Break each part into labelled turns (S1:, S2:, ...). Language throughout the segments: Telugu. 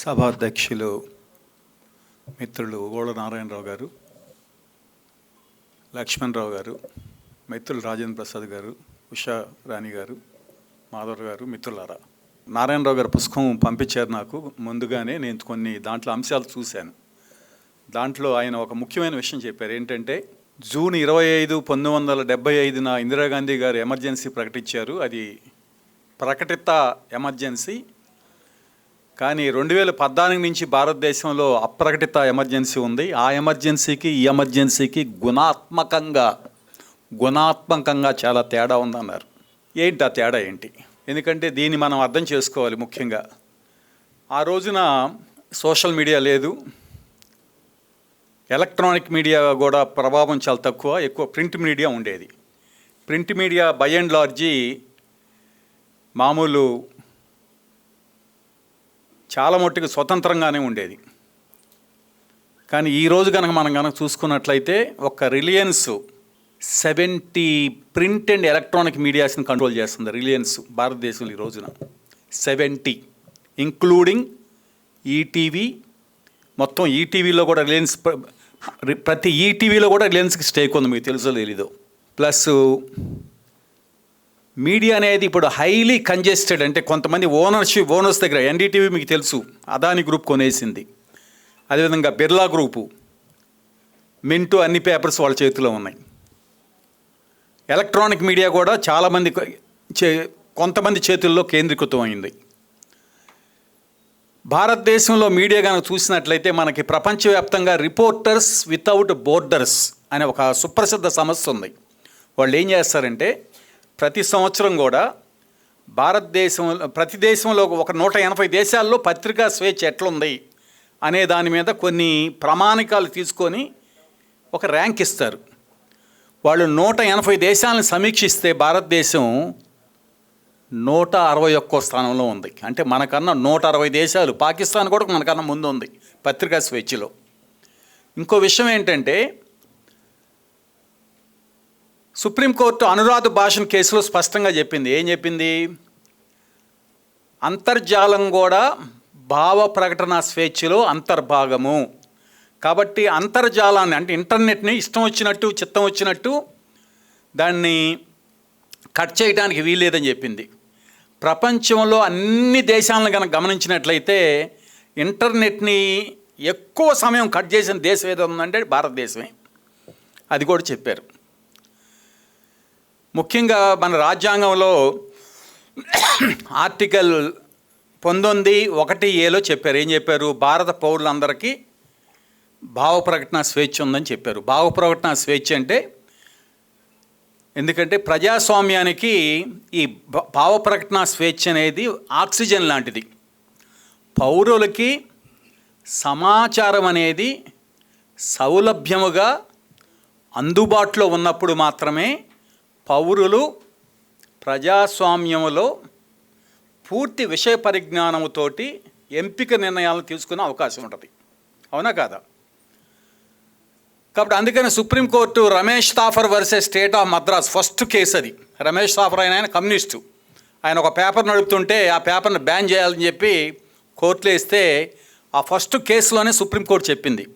S1: సభాధ్యక్షులు మిత్రులు గోళ నారాయణరావు గారు లక్ష్మణరావు గారు మిత్రులు రాజేంద్ర ప్రసాద్ గారు ఉషా రాణి గారు మాధవ్ గారు మిత్రులారా. నారాయణరావు గారు పుస్తకం పంపించారు నాకు ముందుగానే నేను కొన్ని దాంట్లో అంశాలు చూశాను. దాంట్లో ఆయన ఒక ముఖ్యమైన విషయం చెప్పారు. ఏంటంటే జూన్ ఇరవై ఐదు పంతొమ్మిది వందల డెబ్బై ఐదున ఇందిరాగాంధీ గారు ఎమర్జెన్సీ ప్రకటించారు. అది ప్రకటిత ఎమర్జెన్సీ. కానీ రెండు వేల పద్నాలుగు నుంచి భారతదేశంలో అప్రకటిత ఎమర్జెన్సీ ఉంది. ఆ ఎమర్జెన్సీకి ఈ ఎమర్జెన్సీకి గుణాత్మకంగా గుణాత్మకంగా చాలా తేడా ఉందన్నారు. ఏంటి ఆ తేడా ఏంటి? ఎందుకంటే దీన్ని మనం అర్థం చేసుకోవాలి ముఖ్యంగా. ఆ రోజున సోషల్ మీడియా లేదు. ఎలక్ట్రానిక్ మీడియా కూడా ప్రభావం చాలా తక్కువ ఎక్కువ ప్రింట్ మీడియా ఉండేది. Print media by and large మామూలు చాలా మట్టుకు స్వతంత్రంగానే ఉండేది. కానీ ఈరోజు కనుక మనం కనుక చూసుకున్నట్లయితే ఒక Reliance seventy print and electronic మీడియాస్ని control చేస్తుంది రిలయన్స్ భారతదేశంలో ఈ రోజున. Seventy including ETV. మొత్తం ఈటీవీలో కూడా రిలయన్స్ ప్రతి ఈటీవీలో కూడా రిలయన్స్కి స్టేక్ ఉంది మీకు తెలుసో తెలీదు ప్లస్ మీడియా అనేది ఇప్పుడు హైలీ కంజెస్టెడ్ అంటే కొంతమంది ఓనర్షిప్ ఓనర్స్ దగ్గర ఎన్డీటీవీ మీకు తెలుసు అదాని గ్రూప్ కొనేసింది. అదేవిధంగా బిర్లా గ్రూపు మింటూ అన్ని పేపర్స్ వాళ్ళ చేతిలో ఉన్నాయి. ఎలక్ట్రానిక్ మీడియా కూడా చాలామంది చే కొంతమంది చేతుల్లో కేంద్రీకృతం అయింది. భారతదేశంలో మీడియా కనుక చూసినట్లయితే మనకి ప్రపంచవ్యాప్తంగా రిపోర్టర్స్ వితౌట్ బోర్డర్స్ అనే ఒక సుప్రసిద్ధ సమస్య ఉంది. వాళ్ళు ఏం చేస్తారంటే ప్రతి సంవత్సరం కూడా భారతదేశంలో ప్రతి దేశంలో ఒక నూట ఎనభై దేశాల్లో పత్రికా స్వేచ్ఛ ఎట్లుంది అనే దాని మీద కొన్ని ప్రామాణికాలు తీసుకొని ఒక ర్యాంక్ ఇస్తారు. వాళ్ళు నూట ఎనభై దేశాలను సమీక్షిస్తే భారతదేశం నూట అరవై ఒక్కో స్థానంలో ఉంది. అంటే మనకన్నా నూట అరవై దేశాలు పాకిస్తాన్ కూడా మనకన్నా ముందు ఉంది పత్రికా స్వేచ్ఛలో. ఇంకో విషయం ఏంటంటే సుప్రీంకోర్టు అనురాధ భాషను కేసులో స్పష్టంగా చెప్పింది. ఏం చెప్పింది? అంతర్జాలం కూడా భావ ప్రకటన స్వేచ్ఛలో అంతర్భాగము. కాబట్టి అంతర్జాలాన్ని అంటే ఇంటర్నెట్ని ఇష్టం వచ్చినట్టు చిత్తం వచ్చినట్టు దాన్ని కట్ చేయడానికి వీల్లేదని చెప్పింది. ప్రపంచంలో అన్ని దేశాలను కనుక గమనించినట్లయితే ఇంటర్నెట్ని ఎక్కువ సమయం కట్ చేసిన దేశం ఏదో ఉందంటే భారతదేశమే. అది కూడా చెప్పారు. ముఖ్యంగా మన రాజ్యాంగంలో ఆర్టికల్ పంతొమ్మిది ఒకటి ఏలో చెప్పారు. ఏం చెప్పారు? భారత పౌరులందరికీ భావ ప్రకటన స్వేచ్ఛ ఉందని చెప్పారు. భావ ప్రకటన స్వేచ్ఛ అంటే ఎందుకంటే ప్రజాస్వామ్యానికి ఈ భావ ప్రకటన స్వేచ్ఛ అనేది ఆక్సిజన్ లాంటిది. పౌరులకి సమాచారం అనేది సౌలభ్యముగా అందుబాటులో ఉన్నప్పుడు మాత్రమే పౌరులు ప్రజాస్వామ్యములో పూర్తి విషయ పరిజ్ఞానముతోటి ఎంపిక నిర్ణయాలను తీసుకునే అవకాశం ఉంటుంది. అవునా కాదా? కాబట్టి అందుకని Supreme Court Ramesh Thappar versus State of Madras first case అది. రమేష్ తాఫర్ ఆయన ఆయన కమ్యూనిస్టు. ఆయన ఒక పేపర్ నడుపుతుంటే ఆ పేపర్ని బ్యాన్ చేయాలని చెప్పి కోర్టులో ఇస్తే ఆ ఫస్ట్ కేసులోనే సుప్రీంకోర్టు చెప్పింది.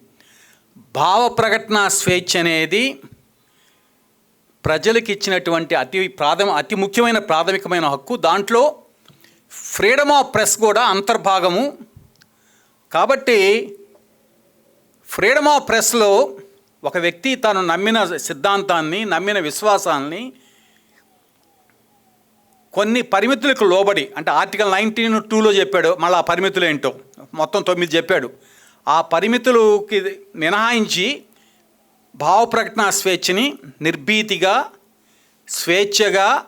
S1: భావ ప్రకటన స్వేచ్ఛ అనేది ప్రజలకు ఇచ్చినటువంటి అతి ప్రాథమ అతి ముఖ్యమైన ప్రాథమికమైన హక్కు దాంట్లో ఫ్రీడమ్ ఆఫ్ ప్రెస్ కూడా అంతర్భాగము. కాబట్టి ఫ్రీడమ్ ఆఫ్ ప్రెస్లో ఒక వ్యక్తి తాను నమ్మిన సిద్ధాంతాన్ని నమ్మిన విశ్వాసాన్ని కొన్ని పరిమితులకు లోబడి అంటే ఆర్టికల్ నైన్టీన్ టూలో చెప్పాడు మళ్ళీ ఆ పరిమితులు ఏంటో మొత్తం తొమ్మిది చెప్పాడు. ఆ పరిమితులకి మినహాయించి భావప్రకటన స్వేచ్ఛని నిర్భీతిగా స్వేచ్ఛగా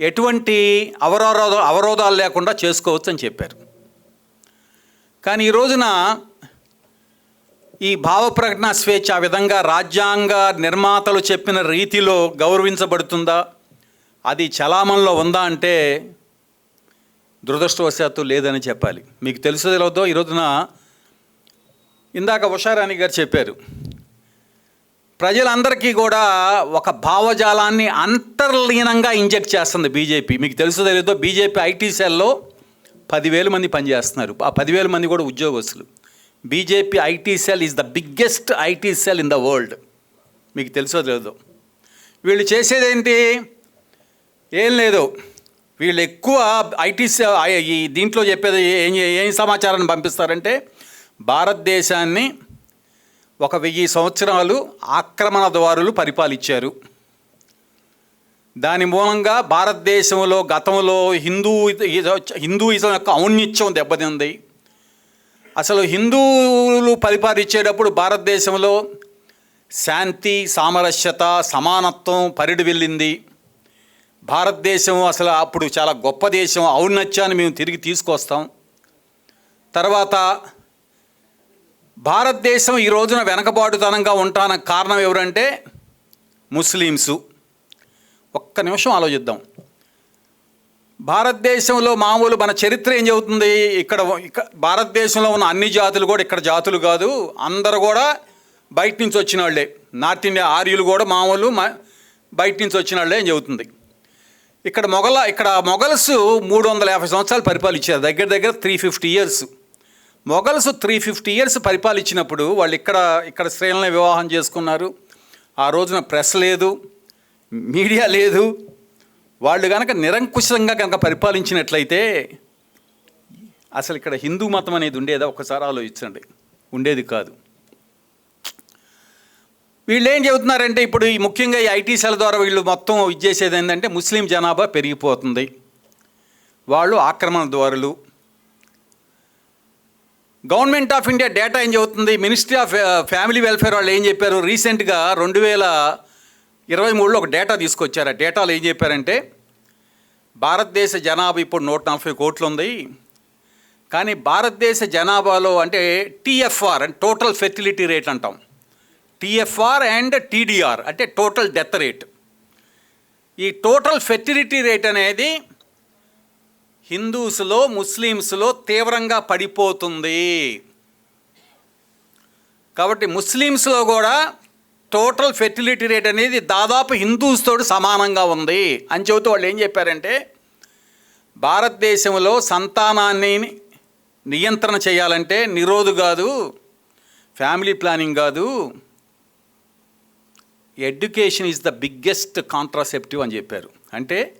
S1: ఎటువంటి అవరోధ అవరోధాలు లేకుండా చేసుకోవచ్చు అని చెప్పారు. కానీ ఈ రోజున ఈ భావప్రకటన స్వేచ్ఛ ఆ విధంగా రాజ్యాంగ నిర్మాతలు చెప్పిన రీతిలో గౌరవించబడుతుందా? అది చలామణిలో ఉందా అంటే దురదృష్టవశాత్తు లేదని చెప్పాలి. మీకు తెలుసు ఈ రోజున ఇందాక ఉషారాణి గారు చెప్పారు. ప్రజలందరికీ కూడా ఒక భావజాలాన్ని అంతర్లీనంగా ఇంజెక్ట్ చేస్తుంది బీజేపీ. మీకు తెలుసు తెలియదో బీజేపీ ఐటీ సెల్లో పదివేల మంది పనిచేస్తున్నారు. ఆ పదివేల మంది కూడా ఉద్యోగస్తులు. BJP IT cell is the biggest IT cell in the world. మీకు తెలుసో లేదో వీళ్ళు చేసేదేంటి? ఏం లేదు. వీళ్ళు ఎక్కువ ఐటీ ఈ దీంట్లో చెప్పేది ఏం ఏం సమాచారాన్ని పంపిస్తారంటే భారతదేశాన్ని ఒక వెయ్యి సంవత్సరాలు ఆక్రమణ ద్వారులు పరిపాలించారు. దాని మూలంగా భారతదేశంలో గతంలో హిందూ హిందూయిజం యొక్క ఔన్నిత్యం దెబ్బతింది. అసలు హిందువులు పరిపాలించేటప్పుడు భారతదేశంలో శాంతి సామరస్యత సమానత్వం పరిడి వెళ్ళింది. భారతదేశం అసలు అప్పుడు చాలా గొప్ప దేశం ఔన్నత్యాన్ని మేము తిరిగి తీసుకొస్తాం. తర్వాత భారతదేశం ఈ రోజున వెనకబాటుతనంగా ఉంటానికి కారణం ఎవరంటే ముస్లిమ్సు. ఒక్క నిమిషం ఆలోచిద్దాం. భారతదేశంలో మామూలు మన చరిత్ర ఏం చెబుతుంది? ఇక్కడ భారతదేశంలో ఉన్న అన్ని జాతులు కూడా ఇక్కడ జాతులు కాదు. అందరు కూడా బయట నుంచి వచ్చిన వాళ్ళే. నార్త్ ఇండియా ఆర్యులు కూడా మామూలు బయట నుంచి వచ్చిన వాళ్ళే అని చెబుతుంది. ఇక్కడ మొఘల ఇక్కడ మొఘల్స్ మూడు వందల యాభై సంవత్సరాలు పరిపాలించారు. దగ్గర దగ్గర three fifty years Mughals three fifty years పరిపాలించినప్పుడు వాళ్ళు ఇక్కడ ఇక్కడ స్త్రీలనే వివాహం చేసుకున్నారు. ఆ రోజున ప్రెస్ లేదు మీడియా లేదు. వాళ్ళు కనుక నిరంకుశంగా కనుక పరిపాలించినట్లయితే అసలు ఇక్కడ హిందూ మతం అనేది ఉండేదా? ఒకసారి ఆలోచించండి. ఉండేది కాదు. వీళ్ళు ఏం చెబుతున్నారంటే ఇప్పుడు ఈ ముఖ్యంగా ఈ ఐటీ సెల్ ద్వారా వీళ్ళు మొత్తం ఇచ్చేసేది ఏంటంటే ముస్లిం జనాభా పెరిగిపోతుంది. వాళ్ళు ఆక్రమణ ద్వారులు గవర్నమెంట్ ఆఫ్ ఇండియా డేటా ఏం చెబుతుంది? మినిస్ట్రీ ఆఫ్ ఫ్యామిలీ వెల్ఫేర్ వాళ్ళు ఏం చెప్పారు? రీసెంట్గా రెండు వేల ఇరవై మూడులో ఒక డేటా తీసుకొచ్చారు. ఆ డేటాలో ఏం చెప్పారంటే భారతదేశ జనాభా ఇప్పుడు నూట నలభై కోట్లు ఉంది. కానీ భారతదేశ జనాభాలో అంటే టీఎఫ్ఆర్ అంటే టోటల్ ఫెర్టిలిటీ రేట్ అంటాం. టీఎఫ్ఆర్ అండ్ టీడీఆర్ అంటే టోటల్ డెత్ రేట్. ఈ టోటల్ ఫెర్టిలిటీ రేట్ అనేది హిందూస్లో ముస్లిమ్స్లో తీవ్రంగా పడిపోతుంది. కాబట్టి ముస్లిమ్స్లో కూడా టోటల్ ఫెర్టిలిటీ రేట్ అనేది దాదాపు హిందూస్తో సమానంగా ఉంది. అని చెబుతూ వాళ్ళు ఏం చెప్పారంటే భారతదేశంలో సంతానాన్ని నియంత్రణ చేయాలంటే నిరోధు కాదు ఫ్యామిలీ ప్లానింగ్ కాదు education is the biggest contraceptive అని చెప్పారు. అంటే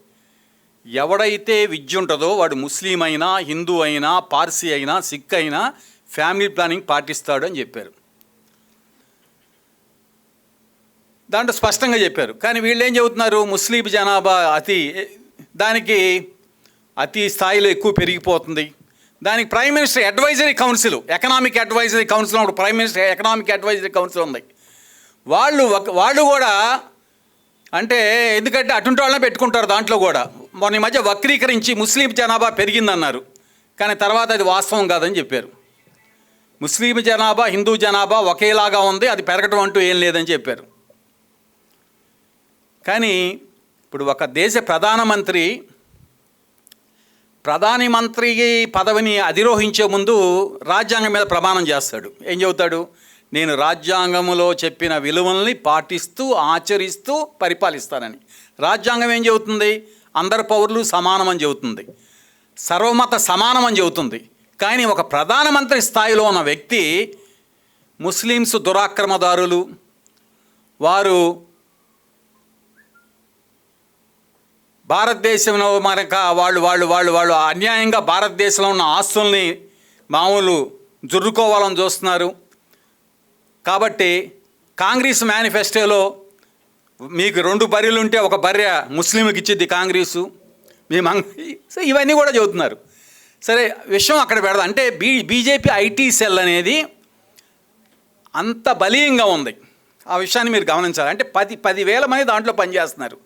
S1: ఎవడైతే విద్య ఉంటుందో వాడు ముస్లిం అయినా హిందూ అయినా పార్సీ అయినా సిక్ అయినా ఫ్యామిలీ ప్లానింగ్ పాటిస్తాడు అని చెప్పారు. దాంట్లో స్పష్టంగా చెప్పారు. కానీ వీళ్ళు ఏం చెబుతున్నారు? ముస్లిం జనాభా అతి దానికి అతి స్థాయిలో ఎక్కువ పెరిగిపోతుంది. దానికి prime minister advisory council economic advisory council అప్పుడు prime minister economic advisory council ఉంది. వాళ్ళు ఒక- వాళ్ళు కూడా అంటే ఎందుకంటే అటుంటి వాళ్ళనే పెట్టుకుంటారు దాంట్లో కూడా. మొన్న ఈ మధ్య వక్రీకరించి ముస్లిం జనాభా పెరిగిందన్నారు. కానీ తర్వాత అది వాస్తవం కాదని చెప్పారు. ముస్లిం జనాభా హిందూ జనాభా ఒకేలాగా ఉంది అది పెరగటం అంటూ ఏం లేదని చెప్పారు. కానీ ఇప్పుడు ఒక దేశ ప్రధానమంత్రి ప్రధాని మంత్రి పదవిని అధిరోహించే ముందు రాజ్యాంగం మీద ప్రమాణం చేస్తాడు. ఏం చెబుతాడు? నేను రాజ్యాంగంలో చెప్పిన విలువల్ని పాటిస్తూ ఆచరిస్తూ పరిపాలిస్తానని. రాజ్యాంగం ఏం చెబుతుంది? అందరు పౌరులు సమానం అని చెబుతుంది. సర్వమత సమానం అని చెబుతుంది. కానీ ఒక ప్రధానమంత్రి స్థాయిలో ఉన్న వ్యక్తి ముస్లిమ్స్ దురాక్రమదారులు. వారు భారతదేశంలో మనక వాళ్ళు వాళ్ళు వాళ్ళు వాళ్ళు అన్యాయంగా భారతదేశంలో ఉన్న ఆస్తుల్ని మామూలు జుర్రుకోవాలని చూస్తున్నారు. కాబట్టి కాంగ్రెస్ మేనిఫెస్టోలో మీకు రెండు బర్రెలు ఉంటే ఒక బర్రె ముస్లింకి ఇచ్చింది కాంగ్రెసు. మేము సో ఇవన్నీ కూడా చెబుతున్నారు సరే విషయం అక్కడ పెడదాం. అంటే బీ బీజేపీ ఐటీ సెల్ అనేది అంత బలీయంగా ఉంది. ఆ విషయాన్ని మీరు గమనించాలి. అంటే పది పదివేల మంది దాంట్లో పనిచేస్తున్నారు.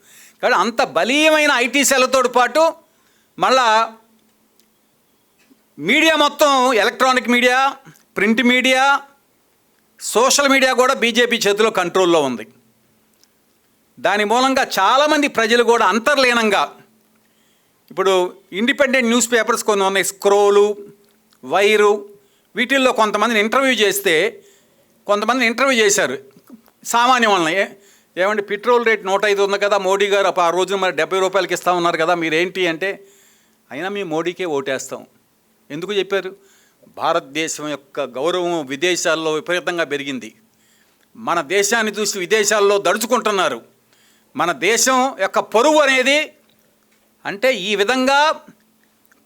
S1: కాబట్టి అంత బలీయమైన ఐటీ సెల్తో పాటు మళ్ళా మీడియా మొత్తం electronic media print media social media కూడా బీజేపీ చేతిలో కంట్రోల్లో ఉంది. దాని మూలంగా చాలామంది ప్రజలు కూడా అంతర్లీనంగా ఇప్పుడు ఇండిపెండెంట్ న్యూస్ పేపర్స్ కొన్ని ఉన్నాయి స్క్రోలు వైరు వీటిల్లో కొంతమందిని ఇంటర్వ్యూ చేస్తే కొంతమందిని ఇంటర్వ్యూ చేశారు. సామాన్యం వాళ్ళని. ఏమంటే పెట్రోల్ రేట్ నూట ఐదు ఉంది కదా మోడీ గారు ఆ రోజున మరి డెబ్బై రూపాయలకి ఇస్తా ఉన్నారు కదా మీరేంటి అంటే అయినా మేము మోడీకే ఓటేస్తాం. ఎందుకు చెప్పారు? భారతదేశం యొక్క గౌరవం విదేశాల్లో విపరీతంగా పెరిగింది. మన దేశాన్ని చూసి విదేశాల్లో దడుచుకుంటున్నారు. మన దేశం యొక్క పరువు అనేది అంటే ఈ విధంగా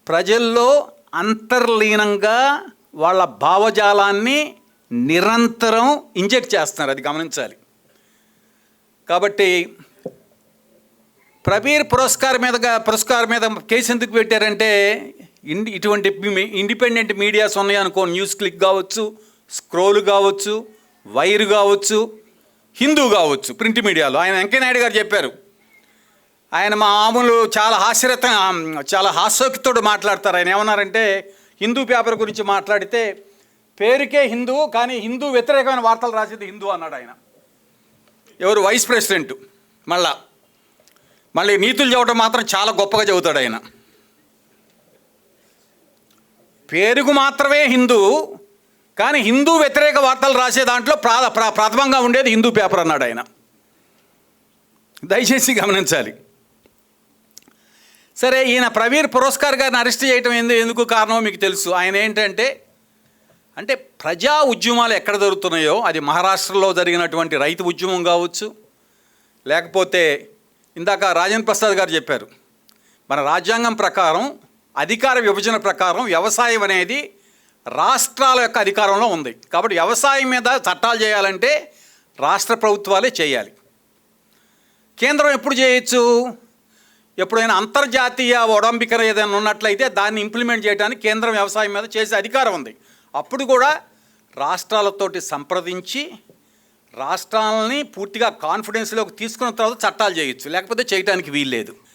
S1: ప్రజల్లో అంతర్లీనంగా వాళ్ళ భావజాలాన్ని నిరంతరం ఇంజెక్ట్ చేస్తున్నారు. అది గమనించాలి. కాబట్టి ప్రబీర్ పురస్కార్ మీదగా పురస్కార్ మీద కేసు ఎందుకు పెట్టారంటే ఇండి ఇటువంటి ఇండిపెండెంట్ మీడియాస్ ఉన్నాయనుకో న్యూస్ క్లిక్ కావచ్చు స్క్రోల్ కావచ్చు వైర్ కావచ్చు హిందూ కావచ్చు ప్రింట్ మీడియాలో. ఆయన వెంకయ్యనాయుడు గారు చెప్పారు. ఆయన మా ఆములు చాలా హాస్యరత చాలా హాస్యోక్తితోడు మాట్లాడతారు. ఆయన ఏమన్నారంటే హిందూ పేపర్ గురించి మాట్లాడితే పేరుకే హిందూ కానీ హిందూ వ్యతిరేకమైన వార్తలు రాసేది హిందూ అన్నాడు ఆయన. ఎవరు? Vice president. మళ్ళా. మళ్ళీ నీతులు చెప్పడం మాత్రం చాలా గొప్పగా చెబుతాడు ఆయన. పేరుకు మాత్రమే హిందూ కానీ హిందూ వ్యతిరేక వార్తలు రాసే దాంట్లో ప్రా ప్రథమంగా ఉండేది హిందూ పేపర్ అన్నాడు ఆయన. దయచేసి గమనించాలి. సరే ఈయన ప్రవీణ్ పురస్కార్ గారిని అరెస్ట్ చేయటం ఎందు ఎందుకు కారణమో మీకు తెలుసు. ఆయన ఏంటంటే అంటే ప్రజా ఉద్యమాలు ఎక్కడ జరుగుతున్నాయో అది మహారాష్ట్రలో జరిగినటువంటి రైతు ఉద్యమం కావచ్చు లేకపోతే ఇందాక రాజేంద్ర ప్రసాద్ గారు చెప్పారు మన రాజ్యాంగం ప్రకారం అధికార విభజన ప్రకారం వ్యవసాయం అనేది రాష్ట్రాల యొక్క అధికారంలో ఉంది. కాబట్టి వ్యవసాయం మీద చట్టాలు చేయాలంటే రాష్ట్ర ప్రభుత్వాలే చేయాలి. కేంద్రం ఎప్పుడు చేయొచ్చు? ఎప్పుడైనా అంతర్జాతీయ ఒడంబిక ఏదైనా ఉన్నట్లయితే దాన్ని ఇంప్లిమెంట్ చేయడానికి కేంద్రం వ్యవసాయం మీద చేసే అధికారం ఉంది. అప్పుడు కూడా రాష్ట్రాలతోటి సంప్రదించి రాష్ట్రాలని పూర్తిగా కాన్ఫిడెన్స్లోకి తీసుకున్న తర్వాత చట్టాలు చేయొచ్చు. లేకపోతే చేయడానికి వీల్లేదు.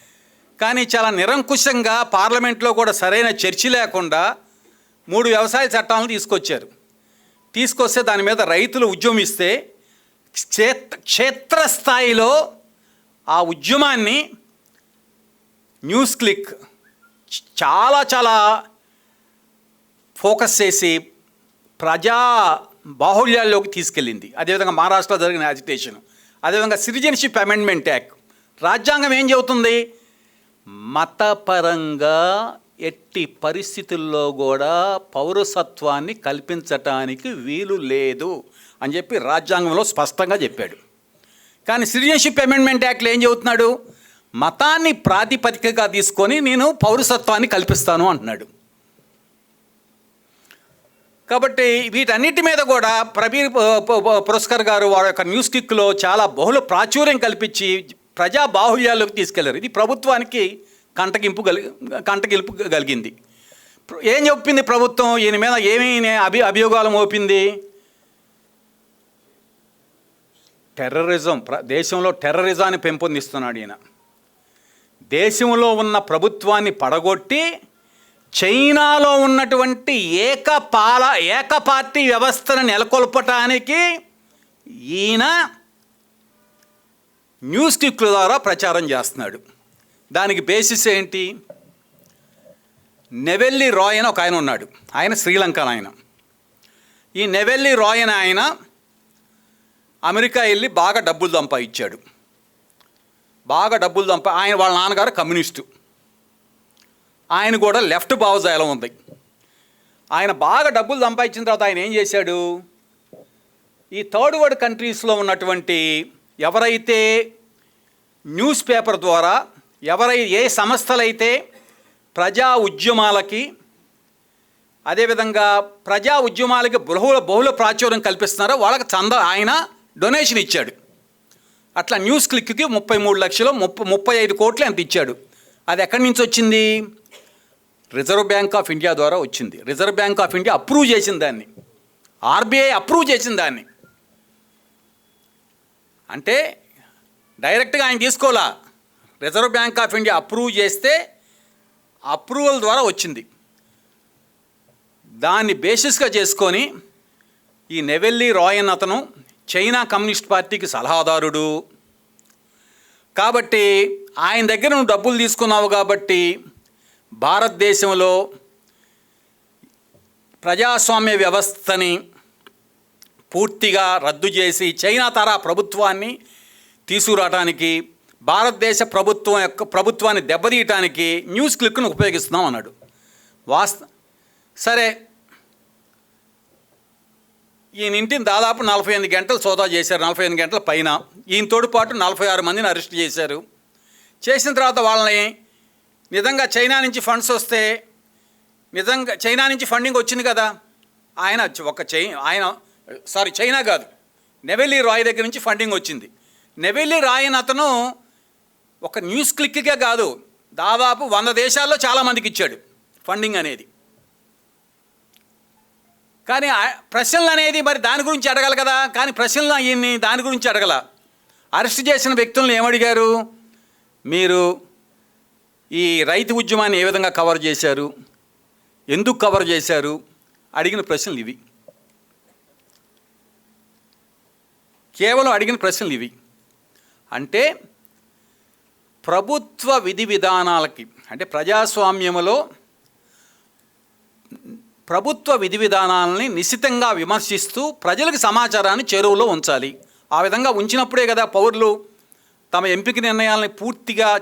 S1: కానీ చాలా నిరంకుశంగా పార్లమెంట్లో కూడా సరైన చర్చ లేకుండా మూడు వ్యవసాయ చట్టాలను తీసుకొచ్చారు. తీసుకొస్తే దాని మీద రైతులు ఉద్యమిస్తే క్షేత్ర క్షేత్రస్థాయిలో ఆ ఉద్యమాన్ని న్యూస్ క్లిక్ చాలా చాలా ఫోకస్ చేసి ప్రజా బాహుళ్యాల్లోకి తీసుకెళ్ళింది. అదేవిధంగా మహారాష్ట్రలో జరిగిన అజిటేషన్ అదేవిధంగా సిటిజన్షిప్ అమెండ్మెంట్ యాక్ట్ రాజ్యాంగం ఏం చెబుతుంది? మతపరంగా ఎట్టి పరిస్థితుల్లో కూడా పౌరసత్వాన్ని కల్పించటానికి వీలు లేదు అని చెప్పి రాజ్యాంగంలో స్పష్టంగా చెప్పాడు. కానీ సిటిజన్షిప్ అమెండ్మెంట్ యాక్ట్లో ఏం చెబుతున్నాడు? మతాన్ని ప్రాతిపదికగా తీసుకొని నేను పౌరసత్వాన్ని కల్పిస్తాను అంటున్నాడు. కాబట్టి వీటన్నిటి మీద కూడా ప్రబీర్ పురస్కర్ గారు వారి యొక్క న్యూస్ కిక్లో చాలా బహుళ ప్రాచుర్యం కల్పించి ప్రజా బాహుళ్యాల్లోకి తీసుకెళ్ళారు. ఇది ప్రభుత్వానికి కంటగింపు కలిగి కంటగింపు కలిగింది. ఏం చెప్పింది ప్రభుత్వం? ఈయన మీద ఏమీ అభి అభియోగాలు మోపింది? టెర్రరిజం ప్ర దేశంలో టెర్రరిజాన్ని పెంపొందిస్తున్నాడు ఈయన. దేశంలో ఉన్న ప్రభుత్వాన్ని పడగొట్టి చైనాలో ఉన్నటువంటి ఏకపాల ఏకపార్టీ వ్యవస్థను నెలకొల్పటానికి ఈయన న్యూస్ క్లిక్ల ద్వారా ప్రచారం చేస్తున్నాడు. దానికి బేసిస్ ఏంటి? నెవెల్లి రాయ్ అని ఒక ఆయన ఉన్నాడు. ఆయన శ్రీలంకన్ ఆయన. ఈ నెవెల్లి రాయ్ అని ఆయన అమెరికా వెళ్ళి బాగా డబ్బులు సంపాదించాడు. బాగా డబ్బులు సంపా ఆయన వాళ్ళ నాన్నగారు కమ్యూనిస్టు. ఆయన కూడా లెఫ్ట్ భావజాలం ఉంది. ఆయన బాగా డబ్బులు సంపాదించిన తర్వాత ఆయన ఏం చేశాడు? ఈ థర్డ్ వరల్డ్ కంట్రీస్లో ఉన్నటువంటి ఎవరైతే న్యూస్ పేపర్ ద్వారా ఎవరై ఏ సంస్థలైతే ప్రజా ఉద్యమాలకి అదేవిధంగా ప్రజా ఉద్యమాలకి బహుళ బహుళ ప్రాచుర్యం కల్పిస్తున్నారో వాళ్ళకి చంద ఆయన డొనేషన్ ఇచ్చాడు. అట్లా న్యూస్ క్లిక్కి ముప్పై మూడు లక్షలు ముప్పై ముప్పై ఐదు కోట్లు ఎంత ఇచ్చాడు. అది ఎక్కడి నుంచి వచ్చింది? రిజర్వ్ బ్యాంక్ ఆఫ్ ఇండియా ద్వారా వచ్చింది. Reserve Bank of India approve చేసిన దాన్ని. ఆర్బీఐ అప్రూవ్ చేసిన దాన్ని. అంటే డైరెక్ట్గా ఆయన తీసుకోవాలా? Reserve Bank of India approve చేస్తే అప్రూవల్ ద్వారా వచ్చింది. దాన్ని బేసిస్గా చేసుకొని ఈ నెవెల్లి రాయన్ అతను చైనా కమ్యూనిస్ట్ పార్టీకి సలహాదారుడు. కాబట్టి ఆయన దగ్గర నువ్వు డబ్బులు తీసుకున్నావు కాబట్టి భారతదేశంలో ప్రజాస్వామ్య వ్యవస్థని పూర్తిగా రద్దు చేసి చైనా తరా ప్రభుత్వాన్ని తీసుకురావడానికి భారతదేశ ప్రభుత్వం యొక్క ప్రభుత్వాన్ని దెబ్బతీయటానికి న్యూస్ క్లిక్ను ఉపయోగిస్తున్నాం అన్నాడు. వాస్త
S2: సరే. ఈయన ఇంటిని దాదాపు నలభై ఎనిమిది గంటలు సోదా చేశారు నలభై ఎనిమిది గంటల పైన. ఈయనతోడు పాటు నలభై ఆరు మందిని అరెస్ట్ చేశారు. చేసిన తర్వాత వాళ్ళని నిజంగా చైనా నుంచి ఫండ్స్ వస్తే నిజంగా చైనా నుంచి ఫండింగ్ వచ్చింది కదా. ఆయన ఒక చై ఆయన సారీ చైనా కాదు. నెవెల్లి రాయ్ దగ్గర నుంచి ఫండింగ్ వచ్చింది. నెవెల్లి రాయ్ అని అతను ఒక న్యూస్ క్లిక్కే కాదు దాదాపు వంద దేశాల్లో చాలామందికి ఇచ్చాడు ఫండింగ్ అనేది. కానీ ప్రశ్నలు అనేది మరి దాని గురించి అడగాలి కదా? కానీ ప్రశ్నలు ఈయన్ని దాని గురించి అడగల. అరెస్ట్ చేసిన వ్యక్తులను ఏమడిగారు? మీరు ఈ రైతు ఉద్యమాన్ని ఏ విధంగా కవర్ చేశారు? ఎందుకు కవర్ చేశారు? అడిగిన ప్రశ్నలు ఇవి. కేవలం అడిగిన ప్రశ్నలు ఇవి. అంటే ప్రభుత్వ విధి విధానాలకి అంటే ప్రజాస్వామ్యములో ప్రభుత్వ విధి విధానాలని నిశితంగా విమర్శిస్తూ ప్రజలకు సమాచారాన్ని చేరువలో ఉంచాలి. ఆ విధంగా ఉంచినప్పుడే కదా పౌరులు తమ ఎంపిక నిర్ణయాలని పూర్తిగా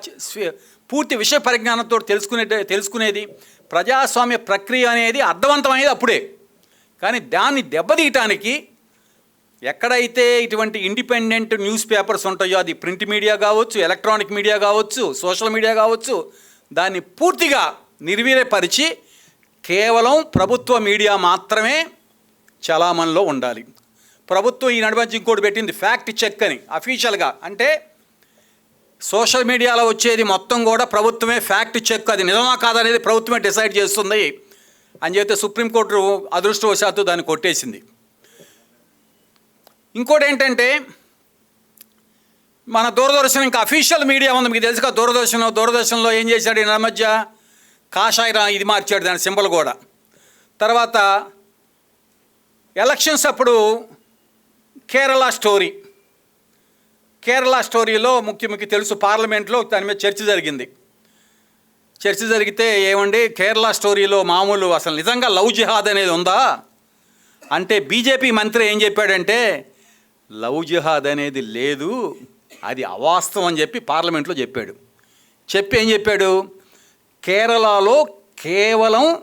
S2: పూర్తి విషయ పరిజ్ఞానంతో తెలుసుకునే తెలుసుకునేది ప్రజాస్వామ్య ప్రక్రియ అనేది అర్థవంతమయ్యేది అప్పుడే. కానీ దాన్ని దెబ్బతీయటానికి ఎక్కడైతే ఇటువంటి ఇండిపెండెంట్ న్యూస్ పేపర్స్ ఉంటాయో అది ప్రింట్ మీడియా కావచ్చు ఎలక్ట్రానిక్ మీడియా కావచ్చు సోషల్ మీడియా కావచ్చు దాన్ని పూర్తిగా నిర్వీర్యపరిచి కేవలం ప్రభుత్వ మీడియా మాత్రమే చలామణిలో ఉండాలి. ప్రభుత్వం ఈ నడుమధ్య ఇంకోటి పెట్టింది ఫ్యాక్ట్ చెక్ అని అఫీషియల్గా. అంటే సోషల్ మీడియాలో వచ్చేది మొత్తం కూడా ప్రభుత్వమే ఫ్యాక్ట్ చెక్ అది నిజమా కాదనేది ప్రభుత్వమే డిసైడ్ చేస్తుంది. అని చెప్తే సుప్రీంకోర్టు అదృష్టవశాత్తు దాన్ని కొట్టేసింది. ఇంకోటి ఏంటంటే మన దూరదర్శన్ ఇంకా అఫీషియల్ మీడియా ఉంది మీకు తెలుసు కదా దూరదర్శన్ దూరదర్శన్లో ఏం చేశాడు ఈ మధ్య? కాషాయ ఇది మార్చాడు దాని సింబల్ కూడా. తర్వాత ఎలక్షన్స్ అప్పుడు కేరళ స్టోరీ. కేరళ స్టోరీలో ముఖ్య ముఖ్య తెలుసు పార్లమెంట్లో దాని మీద చర్చ జరిగింది. చర్చ జరిగితే ఏమండి కేరళ స్టోరీలో మామూలు అసలు నిజంగా లవ్ జిహాద్ అనేది ఉందా? అంటే బీజేపీ మంత్రి ఏం చెప్పాడంటే లవ్ జిహాద్ అనేది లేదు అది అవాస్తవం అని చెప్పి పార్లమెంట్లో చెప్పాడు. చెప్పి ఏం చెప్పాడు? కేరళలో కేవలం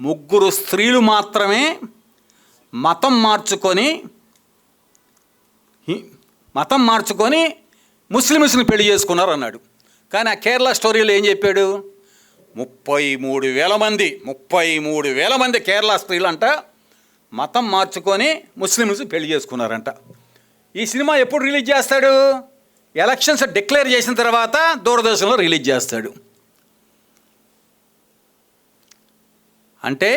S2: ముగ్గురు స్త్రీలు మాత్రమే మతం మార్చుకొని మతం మార్చుకొని ముస్లిమ్స్ని పెళ్ళి చేసుకున్నారు అన్నాడు. కానీ ఆ కేరళ స్టోరీలో ఏం చెప్పాడు? ముప్పై మూడు వేల మంది ముప్పై మూడు వేల మంది కేరళ స్త్రీలంట మతం మార్చుకొని ముస్లిమ్స్ పెళ్ళి చేసుకున్నారంట. ఈ సినిమా ఎప్పుడు రిలీజ్ చేస్తాడు? ఎలక్షన్స్ డిక్లేర్ చేసిన తర్వాత దూరదర్శన్లో రిలీజ్ చేస్తాడు. అంటే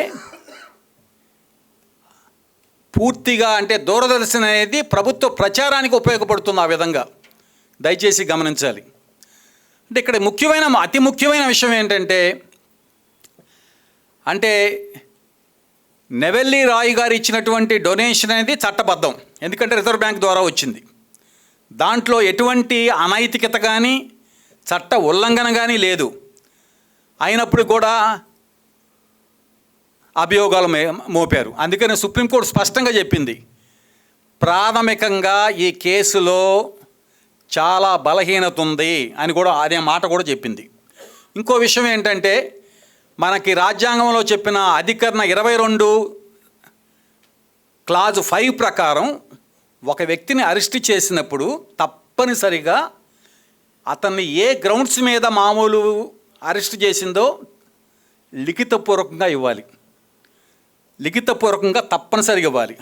S2: పూర్తిగా అంటే దూరదర్శన్ అనేది ప్రభుత్వ ప్రచారానికి ఉపయోగపడుతుంది ఆ విధంగా. దయచేసి గమనించాలి. అంటే ఇక్కడ ముఖ్యమైన అతి ముఖ్యమైన విషయం ఏంటంటే అంటే నెవెల్లి రాయ్ గారు ఇచ్చినటువంటి డొనేషన్ అనేది చట్టబద్ధం. ఎందుకంటే రిజర్వ్ బ్యాంక్ ద్వారా వచ్చింది. దాంట్లో ఎటువంటి అనైతికత కానీ చట్ట ఉల్లంఘన కానీ లేదు. అయినప్పుడు కూడా అభియోగాలు మోపారు. అందుకని సుప్రీంకోర్టు స్పష్టంగా చెప్పింది. ప్రాథమికంగా ఈ కేసులో చాలా బలహీనత ఉంది అని కూడా అనే మాట కూడా చెప్పింది. ఇంకో విషయం ఏంటంటే మనకి రాజ్యాంగంలో చెప్పిన అధికరణ ఇరవై రెండు క్లాజ్ ఫైవ్ ప్రకారం ఒక వ్యక్తిని అరెస్ట్ చేసినప్పుడు తప్పనిసరిగా అతన్ని ఏ గ్రౌండ్స్ మీద మామూలు అరెస్ట్ చేసిందో లిఖితపూర్వకంగా ఇవ్వాలి. లిఖితపూర్వకంగా తప్పనిసరిగా ఇవ్వాలి.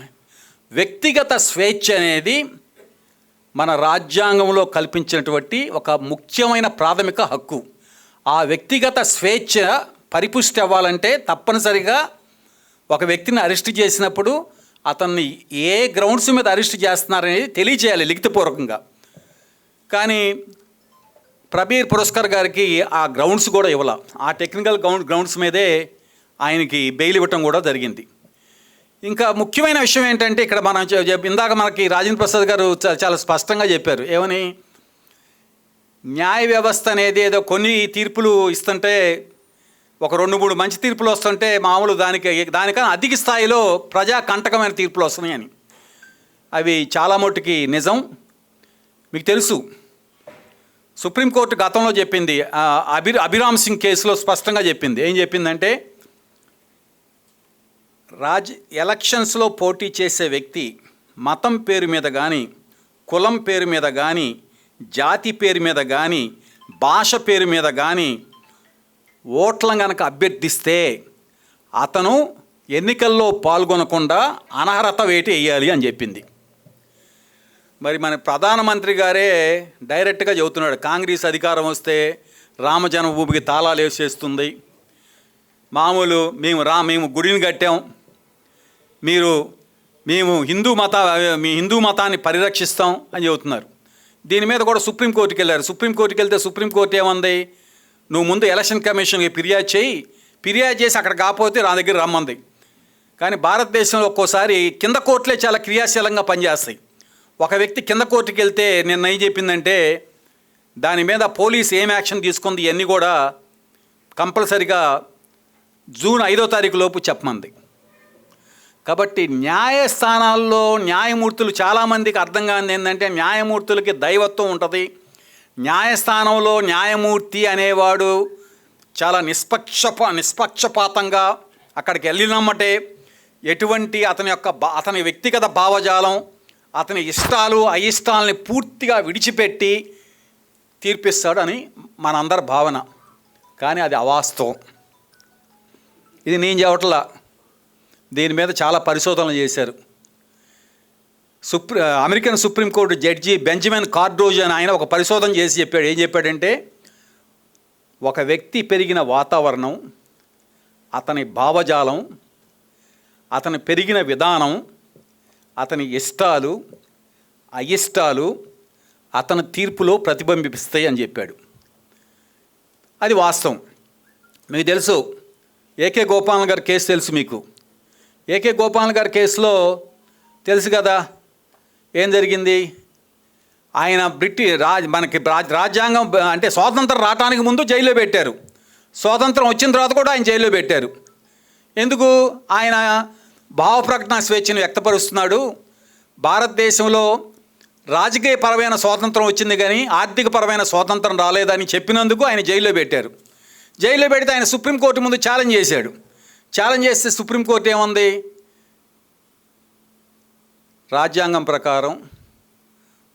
S2: వ్యక్తిగత స్వేచ్ఛ అనేది మన రాజ్యాంగంలో కల్పించినటువంటి ఒక ముఖ్యమైన ప్రాథమిక హక్కు. ఆ వ్యక్తిగత స్వేచ్ఛ పరిపుష్టి అవ్వాలంటే తప్పనిసరిగా ఒక వ్యక్తిని అరెస్ట్ చేసినప్పుడు అతన్ని ఏ గ్రౌండ్స్ మీద అరెస్ట్ చేస్తున్నారనేది తెలియజేయాలి లిఖితపూర్వకంగా. కానీ ప్రబీర్ పురస్కర్ గారికి ఆ గ్రౌండ్స్ కూడా ఇవ్వాల. ఆ టెక్నికల్ గ్రౌండ్ గ్రౌండ్స్ మీదే ఆయనకి బెయిల్ ఇవ్వటం కూడా జరిగింది. ఇంకా ముఖ్యమైన విషయం ఏంటంటే ఇక్కడ మనం ఇందాక మనకి రాజేంద్ర ప్రసాద్ గారు చాలా స్పష్టంగా చెప్పారు. ఏమని? న్యాయ వ్యవస్థ అనేది ఏదో కొన్ని తీర్పులు ఇస్తుంటే ఒక రెండు మూడు మంచి తీర్పులు వస్తుంటే మామూలు దానికి దానికన్నా అధిక స్థాయిలో ప్రజా కంటకమైన తీర్పులు వస్తున్నాయని అవి చాలా మట్టుకి నిజం. మీకు తెలుసు. సుప్రీంకోర్టు గతంలో చెప్పింది అభి అభిరామ్ సింగ్ కేసులో స్పష్టంగా చెప్పింది. ఏం చెప్పిందంటే రాజ్ ఎలక్షన్స్లో పోటీ చేసే వ్యక్తి మతం పేరు మీద కానీ కులం పేరు మీద కానీ జాతి పేరు మీద కానీ భాష పేరు మీద కానీ ఓట్లను గనక అభ్యర్థిస్తే అతను ఎన్నికల్లో పాల్గొనకుండా అనర్హత వేటి వేయాలి అని చెప్పింది. మరి మన ప్రధానమంత్రి గారే డైరెక్ట్గా చెబుతున్నాడు కాంగ్రెస్ అధికారం వస్తే రామజన్మభూమికి తాళాలు వేసేస్తుంది. మామూలు మేము రా మేము గుడిని కట్టాం. మీరు మేము హిందూ మత మీ హిందూ మతాన్ని పరిరక్షిస్తాం అని చెబుతున్నారు. దీని మీద కూడా సుప్రీంకోర్టుకి వెళ్ళారు. సుప్రీంకోర్టుకి వెళ్తే సుప్రీంకోర్టు ఏమంది? నువ్వు ముందు ఎలక్షన్ కమిషన్కి ఫిర్యాదు చేయి. ఫిర్యాదు చేసి అక్కడ కాకపోతే నా దగ్గర రమ్మంది. కానీ భారతదేశంలో ఒక్కోసారి కింద కోర్టులే చాలా క్రియాశీలంగా పనిచేస్తాయి. ఒక వ్యక్తి కింద కోర్టుకి వెళ్తే నిన్న ఏం చెప్పిందంటే దాని మీద పోలీస్ ఏం యాక్షన్ తీసుకుంది ఇవన్నీ కూడా కంపల్సరిగా జూన్ ఐదో తారీఖు లోపు చెప్పమంది. కాబట్టి న్యాయస్థానాల్లో న్యాయమూర్తులు చాలామందికి అర్థం కానిది ఏంటంటే న్యాయమూర్తులకి దైవత్వం ఉంటుంది. న్యాయస్థానంలో న్యాయమూర్తి అనేవాడు చాలా నిష్పక్షప నిష్పక్షపాతంగా అక్కడికి వెళ్ళినమ్మటే ఎటువంటి అతని యొక్క బా- అతని వ్యక్తిగత భావజాలం అతని ఇష్టాలు అయిష్టాలని పూర్తిగా విడిచిపెట్టి తీర్పిస్తాడని మనందరి భావన. కానీ అది అవాస్తవం. ఇది నేను చెప్పట్లా. దీని మీద చాలా పరిశోధనలు చేశారు. Supri American Supreme Court judge Benjamin Cardozo అని ఆయన ఒక పరిశోధన చేసి చెప్పాడు. ఏం చెప్పాడంటే ఒక వ్యక్తి పెరిగిన వాతావరణం అతని భావజాలం అతని పెరిగిన విధానం అతని ఇష్టాలు అయిష్టాలు అతని తీర్పులో ప్రతిబింబిస్తాయి అని చెప్పాడు. అది వాస్తవం. మీకు తెలుసు ఏకే గోపాలన్ గారి కేసు తెలుసు మీకు. ఏకే గోపాలన్ గారి కేసులో తెలుసు కదా ఏం జరిగింది? ఆయన బ్రిటిష్ రాజ్ మనకి రాజ్ రాజ్యాంగం అంటే స్వాతంత్రం రావడానికి ముందు జైల్లో పెట్టారు. స్వాతంత్రం వచ్చిన తర్వాత కూడా ఆయన జైల్లో పెట్టారు. ఎందుకు? ఆయన భావప్రకటన స్వేచ్ఛను వ్యక్తపరుస్తున్నాడు. భారతదేశంలో రాజకీయపరమైన స్వాతంత్రం వచ్చింది కానీ ఆర్థికపరమైన స్వాతంత్రం రాలేదని చెప్పినందుకు ఆయన జైల్లో పెట్టారు. జైల్లో పెడితే ఆయన సుప్రీంకోర్టు ముందు ఛాలెంజ్ చేశాడు. ఛాలెంజ్ చేస్తే సుప్రీంకోర్టు ఏముంది? రాజ్యాంగం ప్రకారం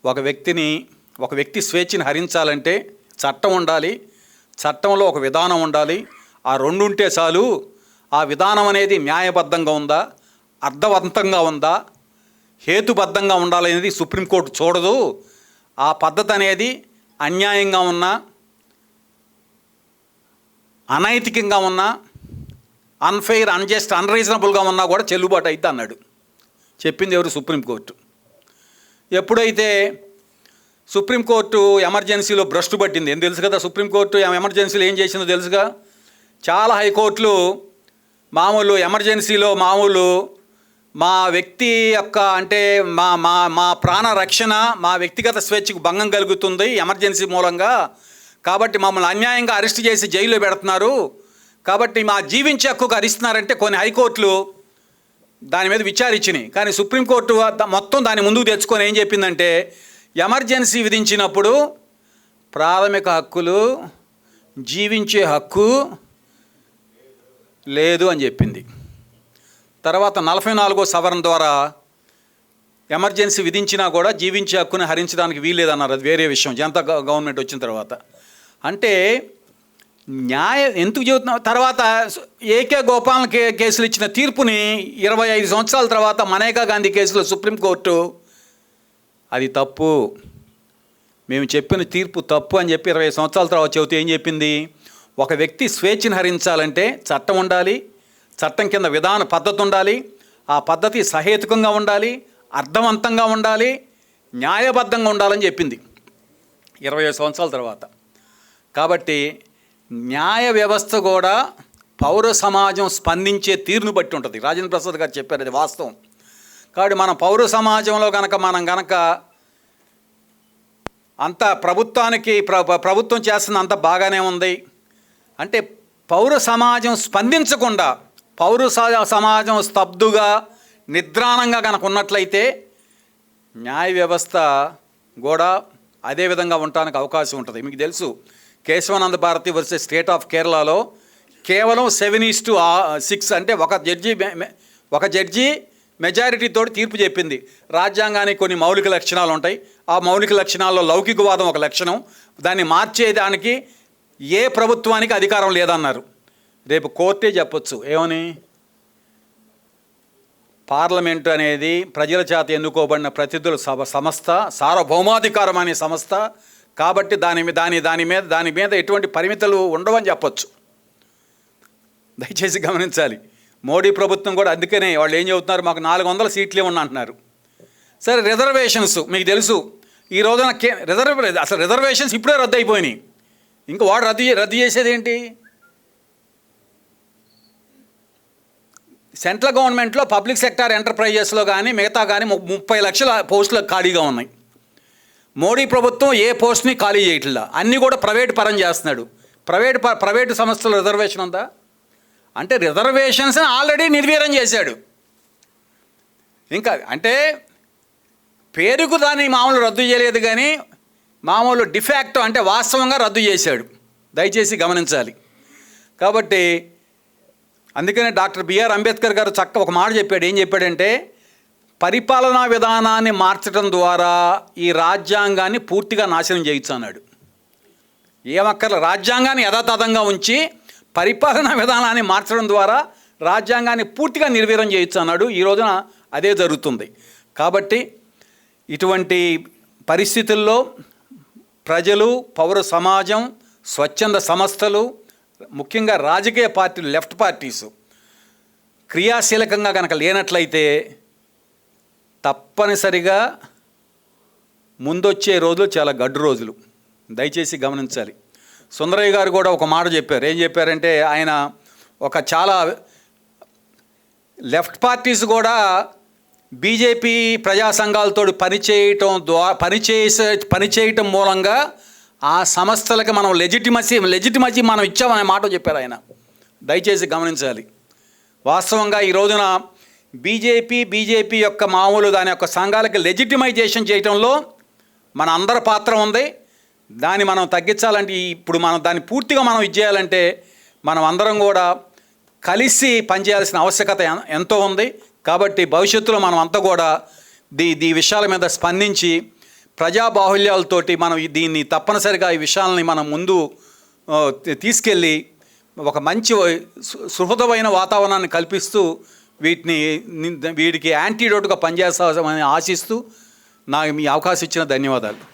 S2: ఒక వ్యక్తిని ఒక వ్యక్తి స్వేచ్ఛని హరించాలంటే చట్టం ఉండాలి చట్టంలో ఒక విధానం ఉండాలి. ఆ రెండు ఉంటే చాలు. ఆ విధానం అనేది న్యాయబద్ధంగా ఉందా అర్థవంతంగా ఉందా హేతుబద్ధంగా ఉండాలనేది సుప్రీంకోర్టు చూడదు. ఆ పద్ధతి అనేది అన్యాయంగా ఉన్నా అనైతికంగా ఉన్నా అన్ఫెయిర్ అన్జస్ట్ అన్రీజనబుల్గా ఉన్నా కూడా చెల్లుబాటు అయితే అన్నాడు. చెప్పింది ఎవరు? సుప్రీంకోర్టు ఎప్పుడైతే సుప్రీంకోర్టు ఎమర్జెన్సీలో భ్రష్టు పట్టింది ఏం తెలుసు కదా సుప్రీంకోర్టు ఎమర్జెన్సీలో ఏం చేసిందో తెలుసుగా? చాలా హైకోర్టులు మామూలు ఎమర్జెన్సీలో మామూలు మా వ్యక్తి యొక్క అంటే మా మా మా ప్రాణ రక్షణ మా వ్యక్తిగత స్వేచ్ఛకు భంగం కలుగుతుంది ఎమర్జెన్సీ మూలంగా. కాబట్టి మమ్మల్ని అన్యాయంగా అరెస్ట్ చేసి జైల్లో పెడుతున్నారు. కాబట్టి మా జీవించే హక్కుకు అరిస్తున్నారంటే కొన్ని హైకోర్టులు దాని మీద విచారించినాయి కానీ సుప్రీంకోర్టు మొత్తం దాన్ని ముందుకు తెచ్చుకొని ఏం చెప్పిందంటే ఎమర్జెన్సీ విధించినప్పుడు ప్రాథమిక హక్కులు జీవించే హక్కు లేదు అని చెప్పింది. తర్వాత నలభై నాలుగో సవరణ ద్వారా ఎమర్జెన్సీ విధించినా కూడా జీవించే హక్కుని హరించడానికి వీల్లేదన్నారు. అది వేరే విషయం. జనతా గవర్నమెంట్ వచ్చిన తర్వాత. అంటే న్యాయ ఎందుకు చెబుతున్నా తర్వాత ఏకే గోపాలన్ కే కేసులు ఇచ్చిన తీర్పుని ఇరవై ఐదు సంవత్సరాల తర్వాత మనేకా గాంధీ కేసులో సుప్రీంకోర్టు అది తప్పు. మేము చెప్పిన తీర్పు తప్పు అని చెప్పి ఇరవై సంవత్సరాల తర్వాత చెబితే ఏం చెప్పింది? ఒక వ్యక్తి స్వేచ్ఛను హరించాలంటే చట్టం ఉండాలి చట్టం కింద విధాన పద్ధతి ఉండాలి ఆ పద్ధతి సహేతుకంగా ఉండాలి అర్థవంతంగా ఉండాలి న్యాయబద్ధంగా ఉండాలని చెప్పింది ఇరవై ఐదు సంవత్సరాల తర్వాత. కాబట్టి న్యాయ వ్యవస్థ కూడా పౌర సమాజం స్పందించే తీరును బట్టి ఉంటుంది. రాజేంద్ర ప్రసాద్ గారు చెప్పారు అది వాస్తవం. కాబట్టి మన పౌర సమాజంలో కనుక మనం కనుక అంత ప్రభుత్వానికి ప్ర- ప్రభుత్వం చేస్తున్న అంత బాగానే ఉంది. అంటే పౌర సమాజం స్పందించకుండా పౌర స- సమాజం స్తబ్దుగా నిద్రాణంగా కనుక ఉన్నట్లయితే న్యాయ వ్యవస్థ కూడా అదే విధంగా ఉండటానికి అవకాశం ఉంటుంది. మీకు తెలుసు Kesavananda Bharati versus State of కేరళలో కేవలం సెవెన్ ఈస్ టు సిక్స్ అంటే ఒక జడ్జి ఒక జడ్జి మెజారిటీతో తీర్పు చెప్పింది. రాజ్యాంగానికి కొన్ని మౌలిక లక్షణాలు ఉంటాయి. ఆ మౌలిక లక్షణాల్లో లౌకికవాదం ఒక లక్షణం. దాన్ని మార్చేదానికి ఏ ప్రభుత్వానికి అధికారం లేదన్నారు. రేపు కోర్టే చెప్పొచ్చు. ఏమని? పార్లమెంటు అనేది ప్రజల చేత ఎన్నుకోబడిన ప్రతినిధుల సభ సంస్థ సార్వభౌమాధికారం అనే సంస్థ కాబట్టి దాని దాని దాని మీద దాని మీద ఎటువంటి పరిమితులు ఉండవని చెప్పొచ్చు. దయచేసి గమనించాలి. మోడీ ప్రభుత్వం కూడా అందుకనే వాళ్ళు ఏం చెబుతున్నారు? మాకు నాలుగు వందల సీట్లు ఉన్న అంటున్నారు. సరే రిజర్వేషన్స్ మీకు తెలుసు. ఈ రోజున కే రిజర్వ్ అసలు రిజర్వేషన్స్ ఇప్పుడే రద్దు అయిపోయినాయి ఇంకా వాడు రద్దు రద్దు చేసేది ఏంటి సెంట్రల్ గవర్నమెంట్లో పబ్లిక్ సెక్టార్ ఎంటర్ప్రైజెస్లో కానీ మిగతా కానీ ము- ముప్పై లక్షల పోస్టులు ఖాళీగా ఉన్నాయి. మోడీ ప్రభుత్వం ఏ పోస్ట్ని ఖాళీ చేయట్లా? అన్నీ కూడా ప్రైవేట్ పరం చేస్తున్నాడు. ప్రైవేట్ ప- ప్రైవేటు సంస్థల రిజర్వేషన్ ఉందా? అంటే రిజర్వేషన్స్ ఆల్రెడీ నిర్వీర్యం చేశాడు. ఇంకా అంటే పేరుకు దాన్ని మామూలు రద్దు చేయలేదు కానీ మామూలు డిఫాక్ట్ అంటే వాస్తవంగా రద్దు చేశాడు. దయచేసి గమనించాలి. కాబట్టి అందుకనే డాక్టర్ బిఆర్ అంబేద్కర్ గారు చక్క ఒక మాట చెప్పాడు. ఏం చెప్పాడంటే పరిపాలనా విధానాన్ని మార్చడం ద్వారా ఈ రాజ్యాంగాన్ని పూర్తిగా నాశనం చేయొచ్చు అన్నాడు. ఏమక్కర్ల రాజ్యాంగాన్ని యథాతథంగా ఉంచి పరిపాలనా విధానాన్ని మార్చడం ద్వారా రాజ్యాంగాన్ని పూర్తిగా నిర్వీర్యం చేయొచ్చు అన్నాడు. ఈ రోజున అదే జరుగుతుంది. కాబట్టి ఇటువంటి పరిస్థితుల్లో ప్రజలు పౌర సమాజం స్వచ్ఛంద సంస్థలు ముఖ్యంగా రాజకీయ పార్టీలు లెఫ్ట్ పార్టీసు క్రియాశీలకంగా కనుక లేనట్లయితే తప్పనిసరిగా ముందొచ్చే రోజులు చాలా గడ్డు రోజులు. దయచేసి గమనించాలి. సుందరయ్య గారు కూడా ఒక మాట చెప్పారు. ఏం చెప్పారంటే ఆయన ఒక చాలా లెఫ్ట్ పార్టీస్ కూడా బీజేపీ ప్రజా సంఘాలతో పనిచేయటం ద్వారా పనిచేసే పనిచేయటం మూలంగా ఆ సంస్థలకి మనం లెజిటిమసీ లెజిటిమసీ మనం ఇచ్చామనే మాట చెప్పారు ఆయన. దయచేసి గమనించాలి. వాస్తవంగా ఈ రోజున బీజేపీ బీజేపీ యొక్క మామూలు దాని యొక్క సంఘాలకి లెజిటిమైజేషన్ చేయటంలో మన అందరి పాత్ర ఉంది. దాన్ని మనం తగ్గించాలంటే ఇప్పుడు మనం దాన్ని పూర్తిగా మనం ఇచ్చేయాలంటే మనం అందరం కూడా కలిసి పనిచేయాల్సిన ఆవశ్యకత ఎంతో ఉంది. కాబట్టి భవిష్యత్తులో మనం అంతా కూడా దీ దీ విషయాల మీద స్పందించి ప్రజాబాహుళ్యాలతోటి మనం దీన్ని తప్పనిసరిగా ఈ విషయాలని మనం ముందు తీసుకెళ్ళి ఒక మంచి సుహృదమైన వాతావరణాన్ని కల్పిస్తూ వీటిని వీడికి యాంటీడోట్గా పనిచేస్తామని ఆశిస్తూ నాకు మీ అవకాశం ఇచ్చిన ధన్యవాదాలు.